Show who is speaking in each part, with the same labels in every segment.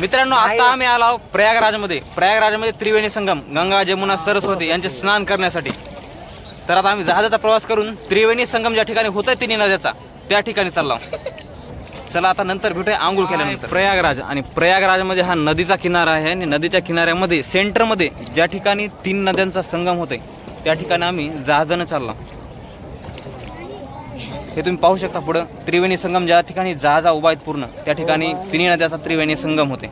Speaker 1: मित्रांनो आता आम्ही आलो प्रयागराजमध्ये. प्रयागराजमध्ये त्रिवेणी संगम गंगा जमुना सरस्वती यांचे स्नान करण्यासाठी. तर आता आम्ही जहाजाचा प्रवास करून त्रिवेणी संगम ज्या ठिकाणी होत आहे तिन्ही नद्याचा त्या ठिकाणी चाललो चला आता नंतर भेटूया आंघोळ केल्यानंतर. प्रयागराज आणि प्रयागराजमध्ये हा नदीचा किनारा आहे आणि नदीच्या किनाऱ्यामध्ये सेंटरमध्ये ज्या ठिकाणी तीन नद्यांचा संगम होतोय त्या ठिकाणी आम्ही जहाजानं चाललो हे तुम्ही पाहू शकता पुढं. त्रिवेणी संगम ज्या ठिकाणी जहाजा उभा आहेत पूर्ण त्या ठिकाणी तिन्ही नद्याचा त्रिवेणी संगम होते.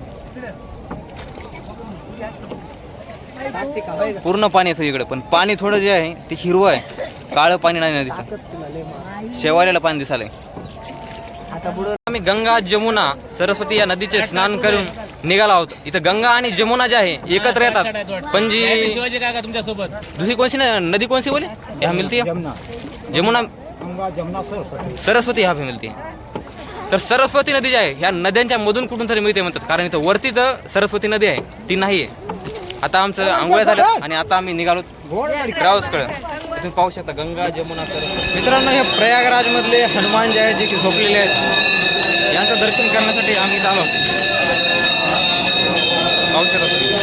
Speaker 1: पूर्ण पाणी आहे सगळीकडे पण पाणी थोडं जे आहे ते हिरवं आहे. काळं पाणी नाही नदीचं शेवालेलं पाणी दिसालंय. आम्ही गंगा जमुना सरस्वती या नदीचे स्नान करून निघालो आहोत. इथं गंगा आणि जमुना जे आहे एकत्र येतात. पण जी
Speaker 2: शिवाजी काय का तुमच्यासोबत
Speaker 1: दुसरी कोणची ना नदी कोणची बोले मिळती?
Speaker 3: जमुना.
Speaker 1: जमुना
Speaker 3: गंगा जमुना सरस्वती.
Speaker 1: सरस्वती ह्या मिळते तर सरस्वती नदी जी आहे ह्या नद्यांच्या मधून कुठून तरी मिळते म्हणतात. कारण इथं वरती तर सरस्वती नदी आहे ती नाही आहे. आता आमचं आंघोळ्या झाल्या आणि आता आम्ही निघालो
Speaker 3: घोड गाडी.
Speaker 1: कडे तुम्ही पाहू शकता गंगा जमुना सरस्वती. मित्रांनो हे प्रयागराज मधले हनुमान जे आहेत जे की झोपलेले आहेत यांचं दर्शन करण्यासाठी आम्ही आलो. पाहू शकता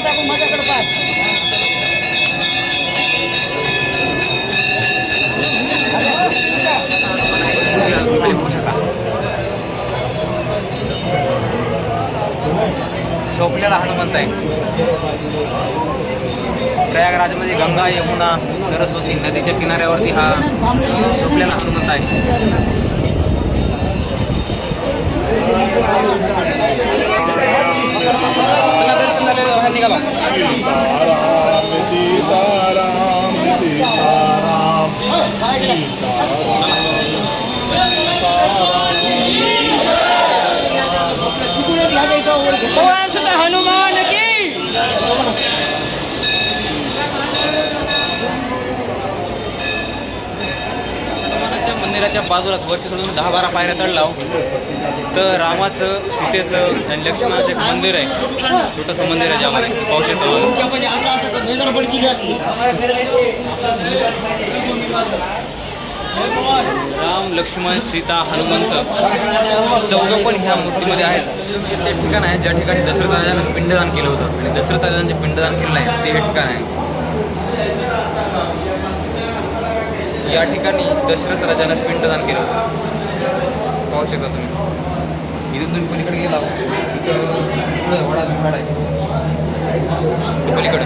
Speaker 3: टाकून माझ्याकडे पाय
Speaker 1: झोपलेला हनुमंत आहे प्रयागराजमध्ये गंगा यमुना सरस्वती नदीच्या किनाऱ्यावरती हा झोपलेला हनुमंत आहे. चला हो,
Speaker 2: हनुमान की
Speaker 1: हनुमानाच्या मंदिराच्या बाजूलाच वरती सोडून दहा बारा पायऱ्या चढलाव तर रामाचं सीतेचं आणि लक्ष्मणाचं एक मंदिर आहे. छोटंसं मंदिर आहे ज्यामध्ये पाहू शकतो
Speaker 3: केली
Speaker 1: राम लक्ष्मण सीता हनुमंत चौघं पण ह्या मूर्तीमध्ये आहेत. हे ते ठिकाण आहे ज्या ठिकाणी दशरथ राजानं पिंडदान केलं होतं. आणि दशरथ राजांचे पिंडदान केलेलं आहे ते हे ठिकाण आहे. या ठिकाणी दशरथ राजानं पिंडदान केलं होतं. पाहू शकता तुम्ही. इथून तुम्ही पलीकडे गेला तिथं वडाचं झाड आहे. पलीकडे.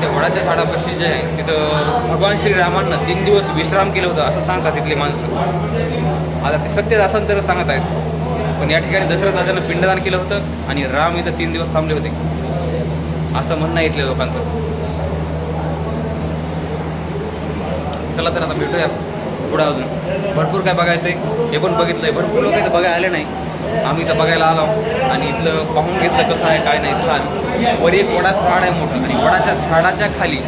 Speaker 1: त्या वडाच्या झाडापाशी जे आहे तिथं भगवान श्रीरामांना तीन दिवस विश्राम केलं होतं असं सांगतात तिथली माणसं. आता ते सत्य असेल तर सांगत आहेत. पण या ठिकाणी दशरथ राजानं पिंडदान केलं होतं आणि राम इथं तीन दिवस थांबले होते. असं म्हणणं आहे इथल्या लोकांचं. चला तर आता भेटूया पुढं अजून. भरपूर काय बघायचं आहे हे पण बघितलं आहे भरपूर लोक इथं बघायला आले नाही. आम्ही इथं बघायला आलो आणि इथलं पाहून घेतलं कसं आहे काय नाही. स्थान वर एक वडा झाड आहे मोठं आणि वडाच्या झाडाच्या खाली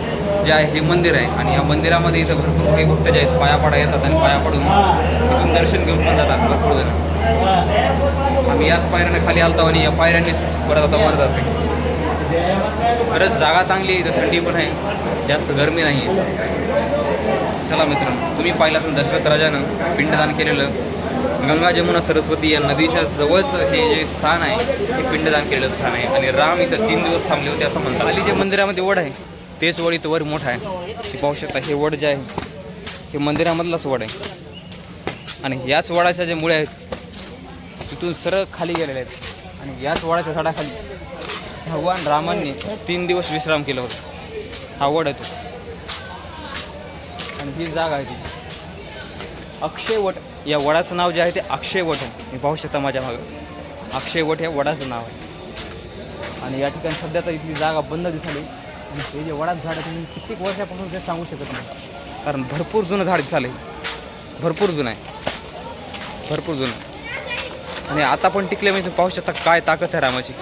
Speaker 1: जे आहे हे मंदिर आहे. आणि या मंदिरामध्ये इथं भरपूर काही भक्त जे आहेत पाया पडा येतात आणि पाया पडून इथून दर्शन घेऊन पण जातात भरपूर जण. आम्ही याच पायऱ्याने खाली आलतो आणि या पायऱ्यांनीच परत आता मरत असेल खरंच जागा चांगली आहे इथं थंडी पण आहे. जास्त गरमी नाही आहे चला मित्रांनो तुम्ही पाहिलं असेल दशरथ राजानं पिंडदान केलेलं. गंगा जमुना सरस्वती या नदीच्या जवळचं हे जे स्थान आहे हे पिंडदान केलेलं स्थान आहे. आणि राम इथं तीन दिवस थांबले होते असं म्हणतात. खाली जे मंदिरामध्ये वड आहे तेच वड इथं वर मोठं आहे. ते पाहू शकता हे वड जे आहे हे मंदिरामधलाच वड आहे. आणि याच वडाच्या जे मुळे आहेत तिथून सरळ खाली गेलेले आहेत. आणि याच वडाच्या झाडाखाली भगवान रामांनी तीन दिवस विश्राम केला होता. हा वड आहे तो. आणि ही जागा आहे ती. अक्षयवट या वडाचं नाव जे आहे ते अक्षयवट आहे. मी पाहू शकता माझ्या मागं. अक्षयवट हे वडाचं नाव आहे. आणि या ठिकाणी सध्या तर इथली जागा बंद दिसाली. आणि हे जे वडाचं झाड आहे तुम्ही कित्येक वर्षापासून ते सांगू शकत नाही. कारण भरपूर जुनं झाड दिसाले. भरपूर जुनं आहे. भरपूर जुनं आणि आता पण टिकले म्हणजे पाहू शकता काय ताकद आहे रामाची.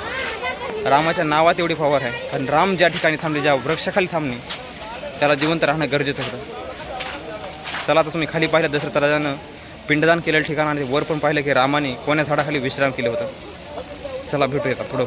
Speaker 1: रामाच्या नावात एवढी पॉवर आहे. कारण राम ज्या ठिकाणी थांबले ज्या वृक्षाखाली थांबणे त्याला जिवंत राहणं गरजेचं होतं. चला आता तुम्ही खाली पाहिलं दसरथ राजानं पिंडदान केलेलं ठिकाण आणि वर पण पाहिलं की रामाने कोण्या झाडाखाली विश्राम केलं होतं. चला भेटूया पुढं.